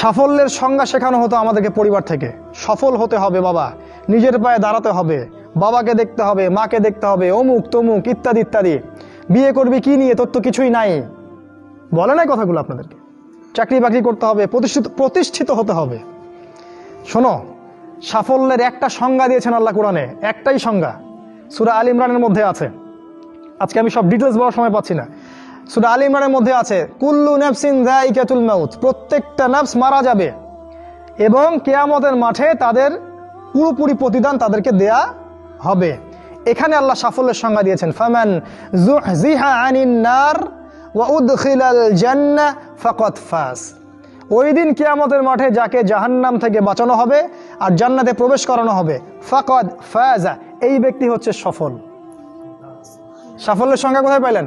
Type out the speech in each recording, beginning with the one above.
সাফল্যের সংজ্ঞা শেখানো হতো আমাদেরকে পরিবার থেকে। সফল হতে হবে বাবা, নিজের পায়ে দাঁড়াতে হবে, বাবাকে দেখতে হবে, মাকে দেখতে হবে, অমুক, তমুক, ইত্যাদি ইত্যাদি। বিয়ে করবি, কি নিয়ে, তোর তো কিছুই নাই। বলে নাই কথাগুলো আপনাদেরকে। চাকরি বাকরি করতে হবে, প্রতিষ্ঠিত প্রতিষ্ঠিত হতে হবে। শোনো, সাফল্যের একটা সংজ্ঞা দিয়েছেন আল্লাহ কোরআনে, একটাই সংজ্ঞা। সুরা আল ইমরানের মধ্যে আছে। আজকে আমি সব ডিটেলস বলার সময় পাচ্ছি না। সুরা আল ইমরানের মধ্যে আছে, কুল্লু নেফসিন মাউত, প্রত্যেকটা নাফস মারা যাবে। এবং কেয়ামতের মাঠে তাদের পুরোপুরি প্রতিদান তাদেরকে দেয়া হবে। এখানে আল্লাহ সাফল্যের সংজ্ঞা দিয়েছেন, ফামান জুহজিহা নার ওই দিন কিয়ামতের মাঠে যাকে জাহান্নাম থেকে বাঁচানো হবে আর জান্নাতে প্রবেশ করানো হবে, ফাকদ ফাজা, এই ব্যক্তি হচ্ছে সফল। সাফল্যের সংজ্ঞা কোথায় পাইলেন?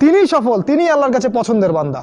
তিনিই সফল তিনি আল্লাহর কাছে পছন্দের বান্দা।